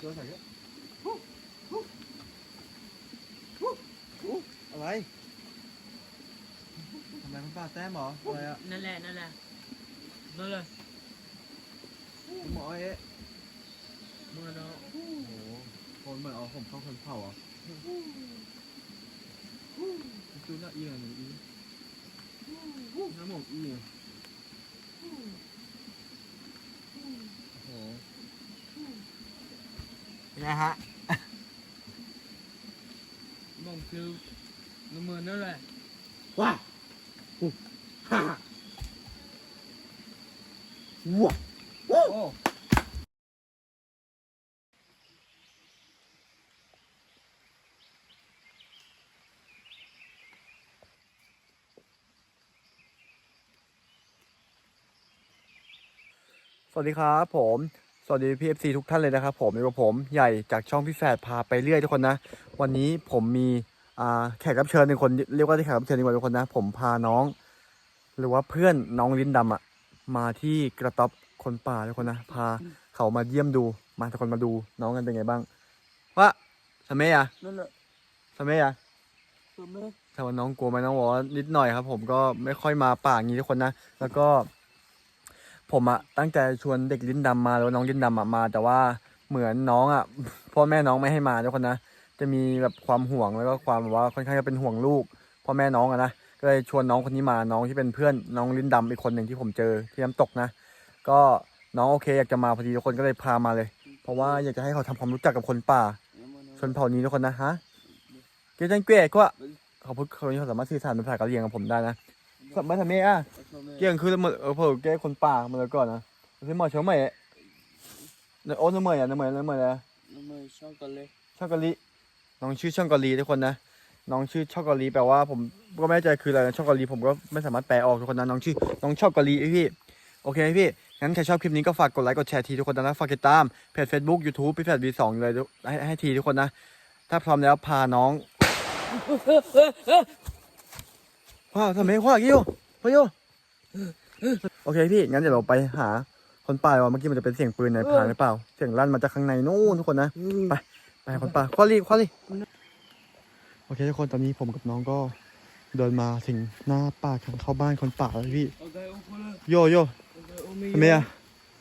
โยนใส่เยอะอะไรทำไมมันปาแต้มเหรออะไรอะนั่นแหละนั่นแหละนั่นแหละหมอเอ๊ะมึงอเนาะโอ้โหคนเหมือนเอาผมเข้าคนเผาอะจูน่าอีอะไรหนูอีน้ำหมกอีอะโอ้โหเป็ นไงฮะมึงคือน้ำมือนั่นแหละว้าฮ่าว้าโอ้สวัสดีครับผมส วัสดีพีเอฟซีทุกท่านเลยนะครับผมอยู่กับผมใหญ่จากช่องพี่แฝดพาไปเรื่อยทุกคนนะ วันนี้ผมมีอ่าแขกรับเชิญหนึ่งคนเรียกว่าแขกรับเชิญดีกว่าทุกคนนะ ผมพาน้อง หรือว่าเพื่อนน้องลิ้นดำอะมาที่กระต๊อบคนป่าทุกคนนะ พาเขามาเยี่ยมดูมาทุกคนมาดูน้องกันเป็นไงบ้างว่าสมัยอะนั่นแหละสมัยอะตัวแม่ถ้าว่าน้องกลัวไหมน้องบอกว่านิดหน่อยครับ ผมก็ไม่ค่อยมาป่าอย่างนี้ทุกคนนะ แล้วก็ ผมอะตั้งใจชวนเด็กลิ้นดำมาแล้วน้องลิ้นดำอะมา แต่ว่าเหมือนน้องอะพ่อแม่น้องไม่ให้มาทุกคนนะจะมีแบบความห่วงแล้วก็ความแบบว่าค่อนข้างจะเป็นห่วงลูกพ่อแม่น้องอะนะก็เลยชวนน้องคนนี้มาน้องที่เป็นเพื่อนน้องลิ้นดำอีกคนหนึ่งที่ผมเจอที่น้ำตกนะ ก็น้องโอเคอยากจะมาพอดีทุกคนก็เลยพามาเลย เพราะว่าอยากจะให้เขาทำความรู้จักกับคนป่า ชนเผ่านี้ทุกคนนะฮะเกจันเกะก็เขาพูดเขาเขาสามารถสื่อสารเป็นภาษากะเหรี่ยงกับผมได้นะ สัมมาทำเมอะเกี่ยงคือมันเออเผื่อแกคนป่ามาแล้วก่อนนะคือหมอเชียวใหม่เนี่ยโอ้นเหมยอะนเหมยนเหมยเลยน้ำมือชอบกันเลยช่องกะลีน้องชื่อช่องกะลีทุกคนนะน้องชื่อช่องกะลีแปลว่าผมก็ไม่แน่ใจคืออะไรนะช่องกะลีผมก็ไม่สามารถแปลออกทุกคนนะน้องชื่อน้องช่องกะลีพี่โอเคพี่งั้นใครชอบคลิปนี้ก็ฝากกดไลค์กดแชร์ทีทุกคนนะฝากติดตามเพจ Facebook YouTube พี่แฟดวีสองเลยให้ให้ทีทุกคนนะ ถ้าพร้อมแล้วพาน้อง ว้าวทำไมว้ากิ้วพายุโอเคพี่งั้นเดี๋ยวเราไปหาคนป่าว่าเมื่อกี้มันจะเป็นเสียงปืนในพรางหรือเปล่า เสียงลั่นมาจากข้างในนู่นทุกคนนะไปไปหาคนป่าคว้ารีคว้ารีโอเคทุกคนตอนนี้ผมกับน้องก็เดินมาถึงหน้าป่าทางเข้าบ้านคนป่าแล้วพี่โอเคโอเคเลยโยโย่โอเคโอเคทำไมอะ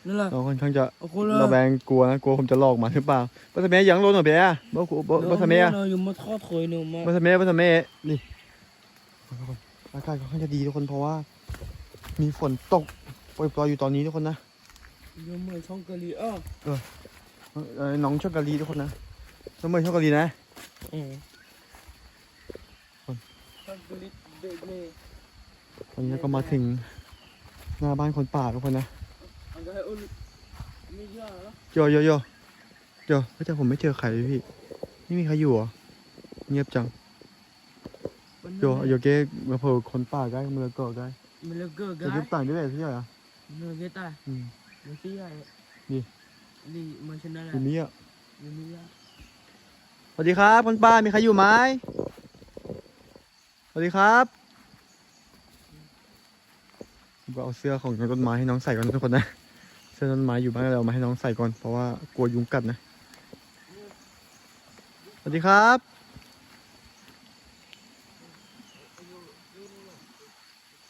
นั่นแหละน้องค่อนข้างจะโอเคเลยระแวงกลัวนะกลัวผมจะหลอกมาหรือเปล่าบัสเมย์ยังโลนหน่อยเบียร์บัสบัสบัสเมย์เราอยู่มาทอดถอยหนึ่งมาบัสเมย์บัสเมย์นี่ทุกคน อากาศค่อนข้างจะดีทุกคนเพราะว่า มีฝนตกโปรยๆอยู่ตอนนี้ทุกคนนะอยู่มาช่องกะลีอ้อเอ่อน้องช็อกโกแลตทุกคนนะน้องเมย์ช็อกโกแลตนะอืมช่องกะลีเด็กเลยตอนนี้ก็มาถึงหน้าบ้านคนป่าทุกคนนะอันนี้อุ่นไม่ยากแล้วโยโยโยโยไม่แต่ผมไม่เจอใครเลยพี่ไม่มีใครอยู่เหรอ เงียบจัง โยโยเก้มาเผอคนป่าใกล้มือเกาะใกล้มันเลิกเกิดจะกันเก็บต่างค์ด้วยใช่ไหมอะเลิกเกิดตายอืมมันเสียนี่นี่มันชนะแหละอยู่นี้อะมันไม่ยากสวัสดีครับคนป่ามีใครอยู่ไหมสวัสดีครับผมก็เอาเสื้อของต้นไม้ให้น้องใส่ก่อนนะทุกคนนะ เสื้อต้นไม้อยู่บ้านเรามาให้น้องใส่ก่อนเพราะว่ากลัวยุงกัดนะ สวัสดีครับ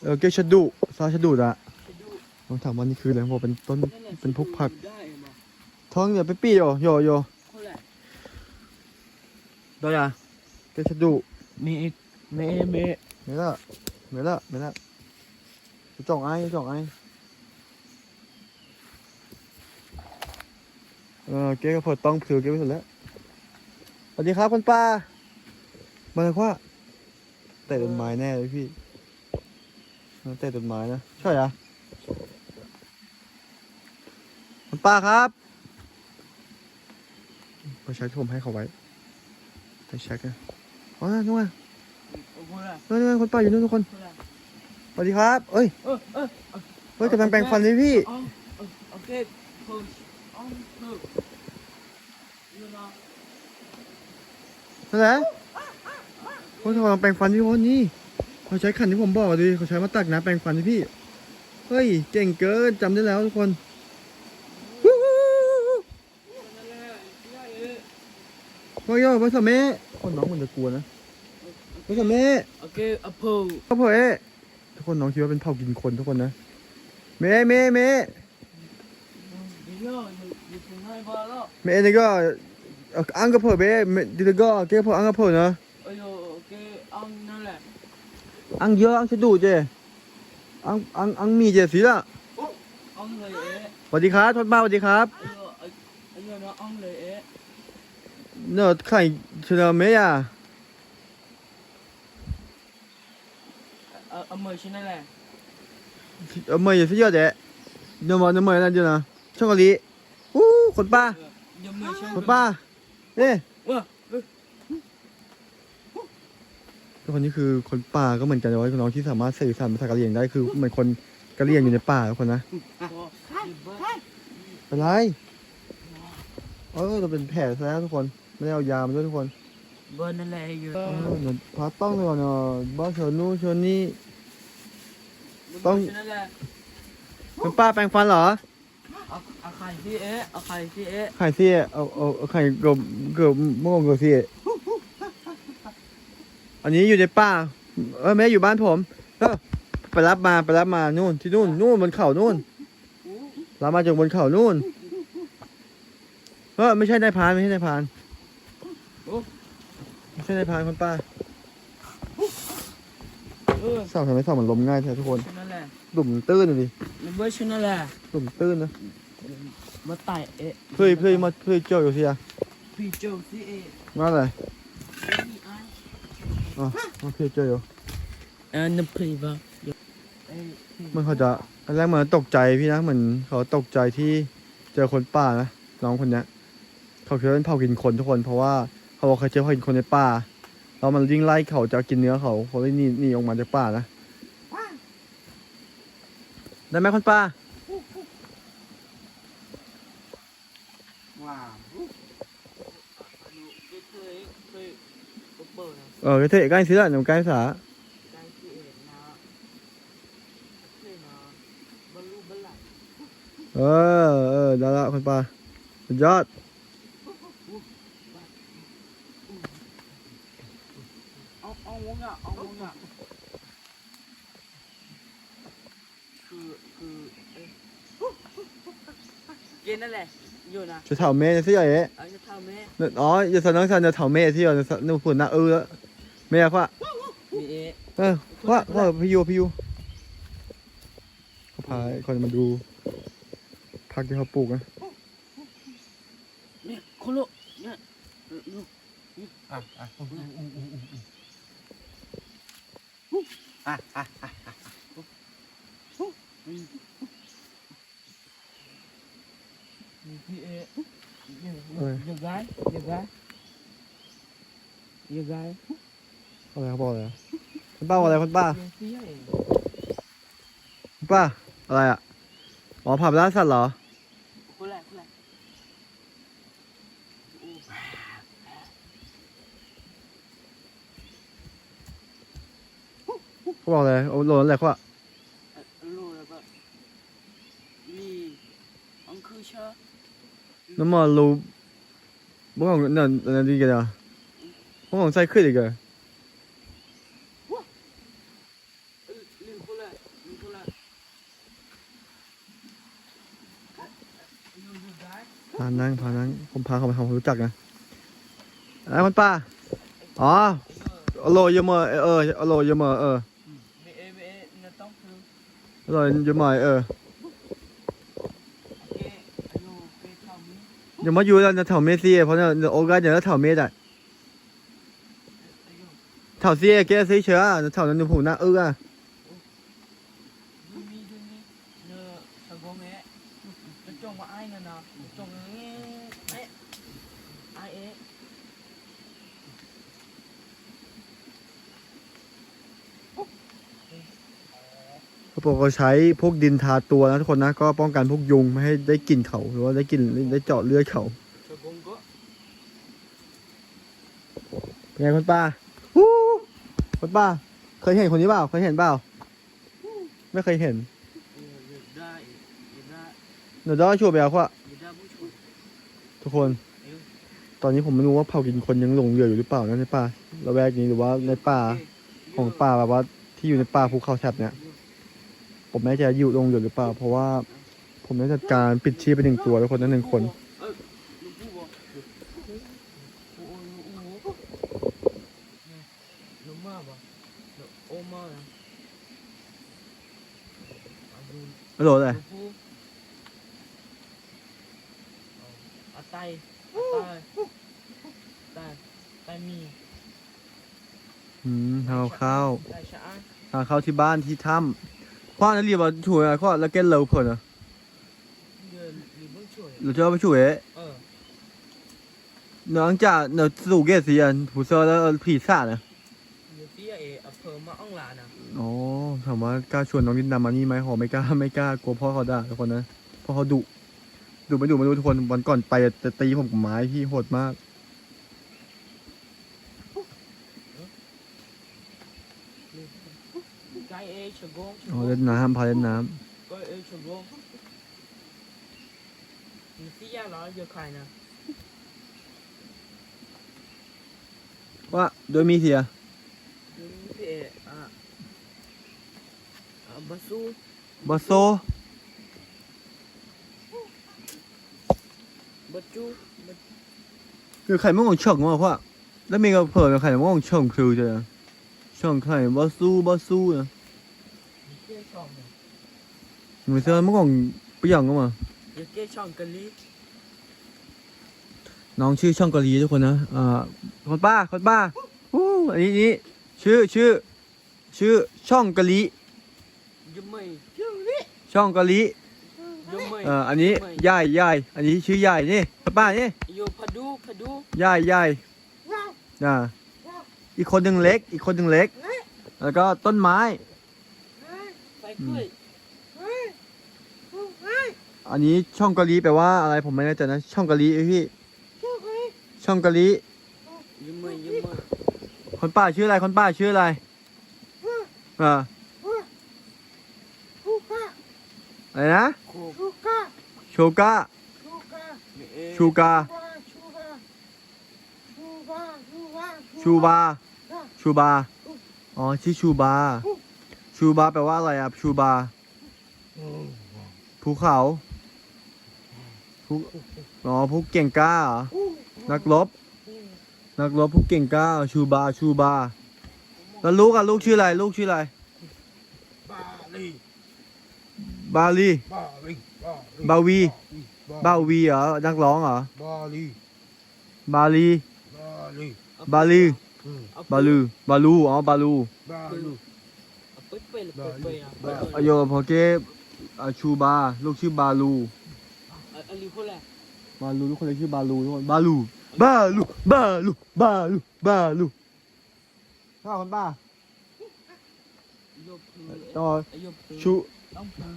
เออเกชดุซาชะดุอะลองถามว่านี่คืออะไรบอกเป็นต้นเป็นพวกผักท้องอย่าไปปี้โยโยอยอดยอะเกชดุมีเมเมเมละเมละเมละจ่องไอ้จ่องไอ้เออเก๊ก็พอต้องผือเก๊ไม่สุดแล้วสวัสดีครับคุณป้ามาเลยว่าแต่ต้นไม้แน่เลยพี่ มันเตะต้นไม้นะใช่เหรอคุณป้าครับไปใช้ที่ผมให้เขาไว้ไปเช็คนะอ๋อนู่นไงโอ้โหละนู่นไงคุณป้าอยู่นู่นทุกคนเท่าไหร่สวัสดีครับเอ้ยเออเออเฮ้ยกำลังแปรงฟันเลยพี่อ๋อเออโอเคคุณอ๋อคือยูโน่นั่นแหละเขากำลังแปรงฟันพี่คนนี่ เขาใช้ขันที่ผมบอกดิเขาใช้มาตักน้ำแปรงฟันให้พี่ เฮ้ย เก่งเกินจำได้แล้วทุกคนวู้วู้วู้วู้นั่นแหละใหญ่พ่อย่อพ่อสะเมะคนน้องมันจะกลัวนะพ่อสะเมะ Okay, apple. พ่อเผยทุกคนน้องคิดว่าเป็นเผ่ากินคนทุกคนนะเมะเมะเมะ Yo, you you can have a lot. เมะนี่ก็อังกะเผยเบะเมะดิลก็เก็บเผยอังกะเผยนะ อังเยอะอังจะดูเจอังอังอังมีเจสิละ Ang lệ. สวัสดีครับทศบ้าสวัสดีครับ Ayo, ayo nó ang lệ. เนอะไข่เชลเมะอะ Ờ, âm mời xin nala. เออเมย์อย่าสิเยอะเจ๊เดี๋ยวมาเดี๋ยวมานั่นเดี๋ยวนะช่องเกาหลีอู้คนป้า Giờ mời xin. คนป้าเอ๊ะ Wow. ทุกคนนี่คือคนป่าก็เหมือนกันแต่ว่าน้องที่สามารถสื่อสารภาษากะเหรี่ยงได้คือเหมือนคนกะเหรี่ยงอยู่ในป่าทุกคนนะเป็นไรเออเราเป็นแผลซะแล้วทุกคนไม่ได้เอายามาด้วยทุกคน Bên nala yo. เออเดี๋ยวพาต้องเลยก่อนเนาะบ้านเชนนู่นเชนนี่ Tông- Xin nala. เป็นป้าแปรงฟันเหรอ À, à khai phi ế, à khai phi ế. ไข่เสียเอาเอาเอาไข่เกือบเกือบเมื่อก่อนเกือบเสีย อันนี้อยู่ในป่า เออแม่อยู่บ้านผมเออไปรับมาไปรับมานู่นที่นู่นนู่นบนเขานู่นรับมาจากบนเขานู่นเออไม่ใช่นายพรานไม่ใช่นายพรานโอ้ไม่ใช่นายพรานคนป้า Ừ, สาวทำไมสาวมันล้มง่ายแท้ทุกคน xin nala. หลุมตื้นเลยดิ Nó bơi xin nala. หลุมตื้นนะ Mà tại ế. เพื่อเพื่อมาเพื่อเจ้าอยู่สิอะ Phi châu phi ế. มาเลย Phi ai? อ๋อมาเพื่อเจ้าอยู่ À, nó phi vào. Ê, phi มันเขาจะตอนแรกเหมือนตกใจพี่นะเหมือนเขาตกใจที่เจอคนป่านะน้องคนเนี้ยเขาคิดว่าเป็นเผ่ากินคนทุกคนเพราะว่าเขาบอกเคยเจอเผ่ากินคนในป่าแล้วมันยิ่งไล่เขาจะกินเนื้อเขาเขาเลยหนีหนีออกมาจากป่านะได้ไหมคนป่า bờ nào. เออเทใกล้สิละหนูใกล้สา Cái thuê nào. Thuê nào. Bờ lu bờ lại. เออเออได้ละคนป่าสุดยอด Ông, ông uống ạ, ông uống ạ. Cứ, cứ, ê. Kia nó lè, vô nè. จะเถาเมย์สิเอ๋ Ở cho thao mẹ. อ๋ออย่าสนน้องสันจะเถาเมย์ที่เราจะนู่นฝุ่นหน้าเออเมย์ว่า Bị ế. เออว่าว่าพี่ยูพี่ยูเขาพาคนมาดูพักที่เขาปลูกนะ Nè, khô lộ. Nè. Ừ, ừ. อะอะ อะไรเขาบอกอะไรอะคุณป้าบอกอะไรคุณป้า Giờ phía ế. คุณป้าอะไรอะอ๋อผับร้านสัตว์เหรอ Khô lại, khô lại. Ồ. เขาบอกอะไรโอ้โหลนอะไรเขาอะ Alo là vợ. Vì ông khư chơ. น้ำมันรูบ้ของนั่นนั่นดีกันอะบ้ของใส่ขึ้นอีกเหรอ Ừ, พานั่งพานั่งผมพาเขาไปทำความรู้จักนะอะไรคุณป้า อ๋ออโลเยอะมอเอออโลเยอะมอเออ Mẹ ế, mẹ ế, nó tóc thương. อโลเยอะมอเออ Ok, alo, cái thảo mỹ. อย่ามาอยู่แล้วจะแถวเมซี่เพราะเนี่ยโอกาสอย่างนั้นแถวเมสอะแถวซี่แกซื้อเชื้อแถวนั้นอยู่ผูหน้าเอื้อะ เขาบอกว่าใช้พวกดินทาตัวนะทุกคนนะก็ป้องกันพวกยุงไม่ให้ได้กลิ่นเขาหรือว่าได้กลิ่นได้เจาะเลือดเขาเป็นไงคุณป้าคุณป้า เคยเห็นคนนี้เปล่าเคยเห็นเปล่าไม่เคยเห็น Ừ, giờ ra, giờ ra, เดี๋ยวด้อชัวร์ไปเอาว่าทุกคน ตอนนี้ผมไม่รู้ว่าเผ่ากินคนยังหลงเหลืออยู่หรือเปล่านะในป่าละแวกนี้หรือว่าในป่าของป่าแบบว่าที่อยู่ในป่าภูเขาแถบเนี่ย ผมไม่แน่ใจอยู่ลงเหลือหรือเปล่า เพราะว่า ผมได้จัดการปิดชีพไปหนึ่งตัวแล้วคนนั้นหนึ่งคนเอ้ยลูกผู้บอกโอ้โหโอ้โหเนี่ยลูกมาบ่ลูกโอมานเอาดูไม่รู้เลยลูกผู้เอาไตอาไตไตไตมีอืมทาข้าวไตชะอันทาข้าวที่บ้านที่ถ้ำ ข้อนั้นเรียกว่าช่วยอะไรข้อแล้วเก็ตเราเพิ่นอะเดินหรือเบิ่งช่วยเราจะเอาไปช่วยเออน้องจากเนอสู่เกสีอันผู้เซอร์แล้วผีสาดนะเดี๋ยวพี่เออเพิ่มมาอ่องลานะอ๋อถามว่ากล้าชวนน้องดินดำมานี่ไหมหอไม่กล้าไม่กล้ากลัวพ่อเขาด่าทุกคนนะเพราะเขาดุดุไม่ดุไม่รู้ทุกคนวันก่อนไปจะตีผมกับไม้ที่โหดมาก ไกเอชะกงอ๋อเล่นน้ำพาเล่นน้ไกเอชะกงมีสี่ยาหรอเยอะใครนะำว่าโดยมีเสียพี่เออะอะบัสซูบอสโซบัจจูบัจคือใครไม่งงเฉิงวะพ่อแล้วมีกระเผิดใครไม่งงเฉิงคือจะเฉิงใครบอสซูบอสซูนะ มีเกี้ยช่องเนี่ย มือเสื้อไม่งงเปรี้ยงก็มาเดี๋ยวเกี้ยช่องกันลีน้องชื่อช่องเกาหลีทุกคนนะอ่าคนป้าคนป้าอู้อันนี้นี่ชื่อชื่อชื่อช่องกะลิยังไม่ช่องกะลิยังไม่เอ่ออันนี้ยายยายอันนี้ชื่อยายนี่คนป้านี่โยพาดูพาดูยายยายอ่าอีกคนหนึ่งเล็ก อีกคนหนึ่งเล็ก แล้วก็ต้นไม้ ไปคุย อันนี้ช่องกะลิแปลว่าอะไรผมไม่แน่ใจนะ ช่องกะลิเอ้ยพี่ ช่องกะลิยังไม่ยังไม่คนป้าชื่ออะไรคนป้าชื่ออะไรอ่าอะไรนะโคกโชกามีเอชูกาชูบาชูบาอ๋อชื่อชูบาชูบาแปลว่าอะไรอะชูบาภูเขา ภูอ๋อผู้เก่งกล้าเหรอนักรบ นักรบผู้เก่งกล้า ชูบา ชูบา แล้วลูกอะลูกชื่ออะไร ลูกชื่ออะไร บาลีบาลี บาลีบาวี บาวีเหรอ นักร้องเหรอ บาลี บาลี บาลี บาลีอืมบาลูบาลู อ๋อ บาลู บาลีเอาไปไปเลยไปไปอะบาอโยพอเกอะชูบา ลูกชื่อบาลู อันนี้คนแรกบาลูทุกคนเลยชื่อบาลูทุกคนบาลูบาลูบาลูบาลูบาลูข้าคนป้าโยพือต่อโยพือชูต้องพือ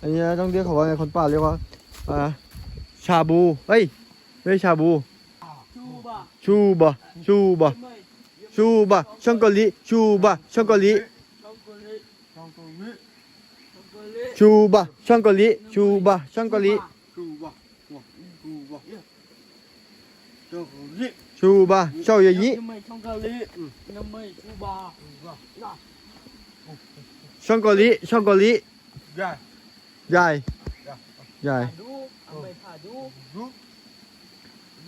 อันนี้ต้องเรียกเขาว่าไงคนป้าเรียกว่าอ่าชาบูเฮ้ยเฮ้ยชาบูชูบ่ะชูบะชูบะไม่ชูบะช่องเกาหลีชูบะช่องเกาหลีช่องกุลีช่องตรงนี้ช่องกุลีชูบะช่องเกาหลีชูบะช่องเกาหลี ดูวะวะดูวะ ชูบะเช่าอย่างนี้ช่องกุลียังไม่ชูบ่ะดูวะน่ะช่องกาหลีช่องกาหลียายใหญ่ใหญ่ดูเอาไปผ่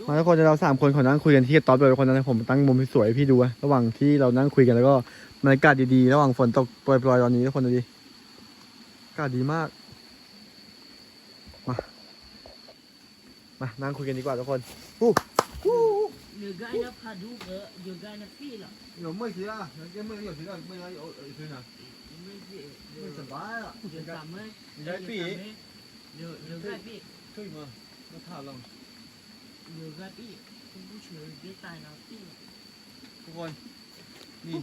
มาทุกคนเราสามคนขอนั่งคุยกันที่ต๊อปเลยทุกคนนะผมตั้งมุมสวยให้พี่ดูอะระหว่างที่เรานั่งคุยกันแล้วก็บรรยากาศดีๆ ระหว่างฝนตกโปรยๆตอนนี้ทุกคนดูดิอากาศดีมาก มา มานั่งคุยกันดีกว่าทุกคนเ You're gonna paduka, you're gonna feel it. เดี๋ยวเมื่อกี้อะเดี๋ยวเมื่อกี้เดี๋ยวเมื่อกี้เดี๋ยวเมื่อกี้นะไม่สบายอะ You're coming. You're you're gonna be. ช่วยมามาถ่ายลอง You're gonna be. คุณผู้ชมได้ตายนะพี่ทุกคน นี่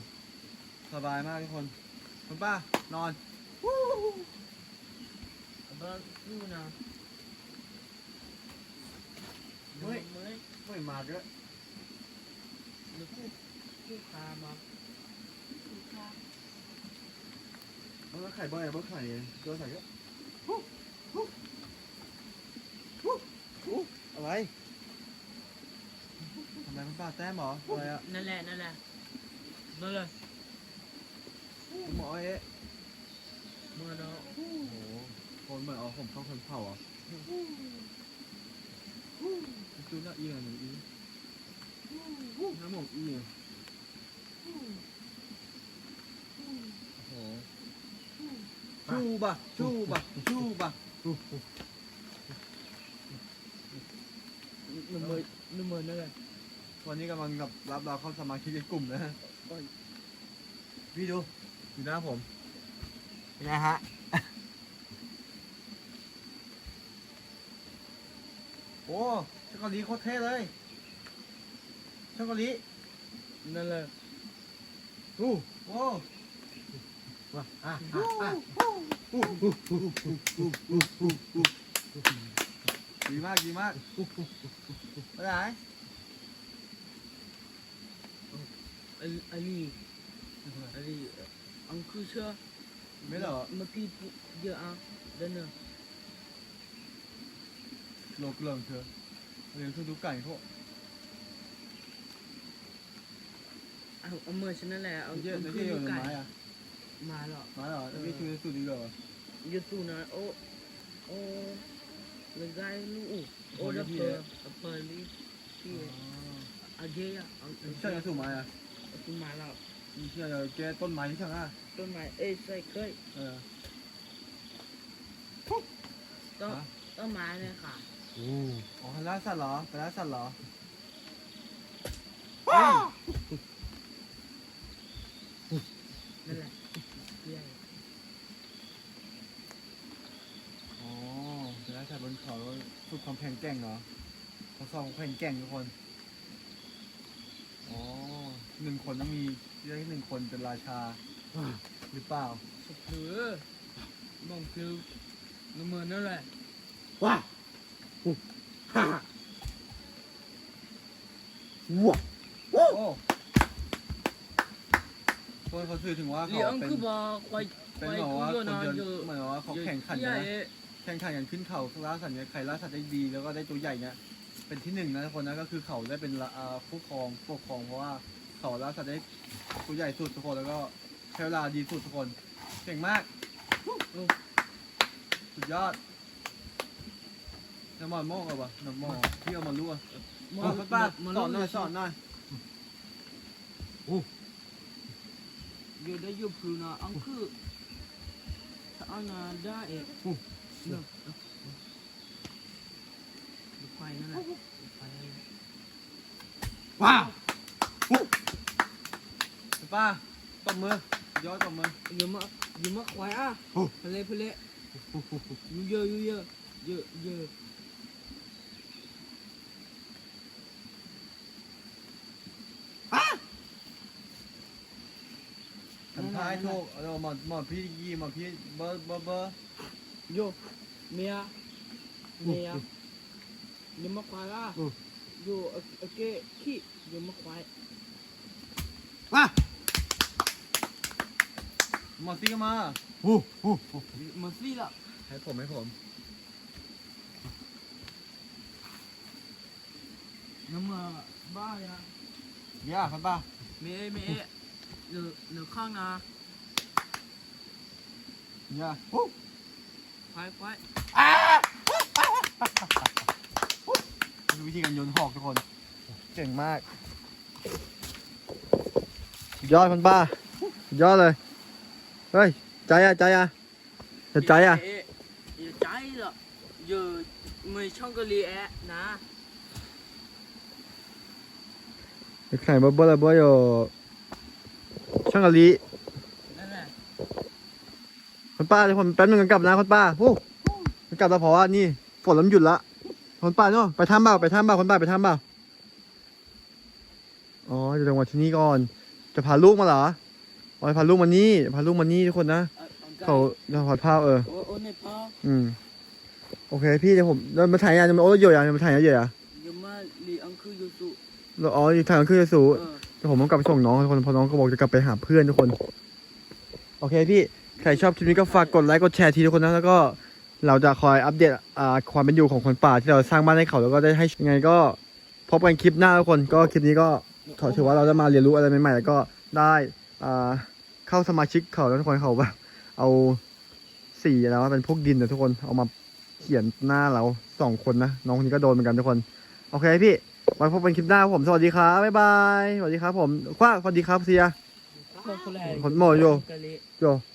สบายมากทุกคน คุณป้านอนบ้าดูนะเฮ้ย ไม่มาเยอะเดี๋ยวคู่คู่คามาคู่คาแล้วไข่บ่อยบ่ไข่เจอไข่เยอะอะไรคุณป้าแต้มเหรออะไรอะนั่นแหละนั่นแหละนั่นแหละหมอเอ๊ะเมื่อเนาะโอ้โหคนเหมือนเอาผมเข้าคนเผาอะ ตัวน่าอีอะหนึ่งอีน้ำหมกอีโอ้โหจูบะจูบ就那一两米一，他们一，哦，住吧住吧住吧，那么那么ล个，วันนี้กำลังกับรับเราเข้าสมาชิกในกลุ่มนะฮะพี่ดูอยู่หน้าผมนไงฮะ โอ้ช็อกโกแลตโคตรเท่เลย ช็อกโกแลตนั่นแหละอู้โอ้ว้าอะอะอะอู้อู้อู้อู้อู้อู้อู้อู้ดีมากดีมากไปไหนอันนี้อันนี้อังคือเชื่อไม่หรอเมื่อกี้เยอะอะเดินเนอะ lokalönter. Och det är så du kan få. เอาเอาเมื่อฉันนั่นแหละเอา Det เอา är ขึ้น ju ดู en ไก่ maja. มาหรอก Maja, det vet ju hur stor du är va? ยูทูนะโอโอเลยไกลูกโอดับเบิลดับเบิลลี่ที่อาเกะเอา Du เอา känner så maja. ขึ้นมาหรอก Du känner att det är ett ton maja, känner jag. ต้นไม้เอ้ยใส่เกย Ja. ต้นฮะ ต้นไม้เลยค่ะ อ๋อล่าสัตว์เหรอไปล่าสัตว์เหรอนั่นแหละเยี่ยมอ๋อไปล่าสัตว์บนเขาฝึกความแข็งแกร่งเหรอทดสอบความแข็งแกร่งทุกคน อ๋อหนึ่งคนต้องมีได้หนึ่งคนเป็นราชา หรือเปล่าสุดถือมองคือน้ำมือนั่นแหละว้า ฮ่าว้าโอ้คนเขาสื่อถึงว่าเลี้เขายงเป็นคือบอกควายคเป็นวายแบบคือว่าเยคอะนนะเดินเยอะเหมือนว่าเขาเยอะแข่งขันใหญ่นะ แข่งขันกันขึ้นเขาล่าสัตว์เนี่ยใครล่าสัตว์ได้ดีแล้วก็ได้ตัวใหญ่เนี่ยเป็นที่หนึ่งนะทุกคนนะก็คือเขาได้เป็นละอ่าผู้ครองปกครองเพราะว่าเขาล่าสัตว์ได้ตัวใหญ่สุดทุกคนแล้วก็ใช้เวลาดีสุดทุกคนเก่งมากสุดยอด น้ำมันโม่กันปะน้ำมันพี่เอามาลวกมป้าป้ามาสอนหน่อยสอนหน่อยเยอะได้เยอะพลูนะอังคือถ้าอันน่ะได้เองเนาะดูควายนั่นแหละดูควายนั่นแหละว้าป้าตบมือยอดตบมือเยอะมากเยอะมากควายอะเพลเพลเยอะเยอะเยอะเยอะเยอะ 来头，哎呦嘛嘛า衣嘛皮不不不，有，没呀，没呀，你们快啦，有呃给去，你们快。มาหมอซี่ก็มาโอ้โอ้มอซี่ละให้ผมให้ผมน้ำมาบ้ายังยาครับบ้าเมย์เมย์เดี๋ยวเดี๋ยวข้างนะ ย่าควายควายดูวิธีการโยนหอกทุกคน เก่งมากสุดยอดคุณป้าสุดยอดเลย เฮ้ย ใจอะใจอะจะใจอะอย่าใจหรอกอย่าไม่ช่องกะลีแอะนะไข่เบอร์เบอร์เบอร์อยู่ช่างกะลีนั่นแหละ คุณป้าเดี๋ยวผมแป๊บนึงกลับนะคุณป้าโอ้กลับแล้วเพราะว่านี่ฝนเริ่มหยุดละคุณป้าเนาะไปถ้ำเปล่าไปถ้ำเปล่าคุณป้าไปถ้ำเปล่าอ๋อจะลงมาที่นี่ก่อน จะพาลูกมาเหรออ๋อพาลูกมานี่พาลูกมานี่ทุกคนนะเขาจะถอดผ้าเออโอ้โอ้ในพ่ออืมโอเคพี่เดี๋ยวผมเดินมาถ่ายงานจะมาโอ้ยเยอะอย่างจะมาถ่ายงานเยอะอะอย่ามาลีอังคือยูสุแล้วอ๋ออยู่ทางขึ้นสูเออเดี๋ยวผมต้องกลับไปส่งน้องทุกคนเพราะน้องก็บอกจะกลับไปหาเพื่อนทุกคน โอเคพี่ ใครชอบคลิปนี้ก็ฝากกดไลค์กดแชร์ทีทุกคนนะแล้วก็เราจะคอยอัปเดตอ่าความเป็นอยู่ของคนป่าที่เราสร้างบ้านให้เขาแล้วก็ได้ให้ยังไงก็ผมบกันคลิปหน้าทุกคนก็คลิปนี้ก็ขอถือว่าเราได้มาเรียนรู้อะไรใหม่ๆแล้วก็ได้อ่าเข้าสมาชิกเขาแล้วทุกคนเขาแบบเอาสีแล้วเป็นพวกดินนะทุกคนเอามาเขียนหน้าเราสองคนนะน้องคนนี้ก็โดนเหมือนกันทุกคนโอเคพี่ไว้พบกันคลิปหน้าครับผมสวัสดีครับบ๊ายบายสวัสดีครับผมคว้าสวัสดีครับเซียคนแรกคนโมโยกะลิโยส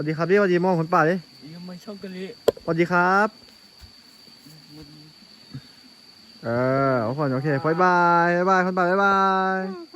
วัสดีครับพี่สวัสดีโมคนป่าดิยังไม่ชอบกะลิสวัสดีครับ เออทุกคนโอเคบ๊ายบายบ๊ายบายคนป่าบ๊ายบาย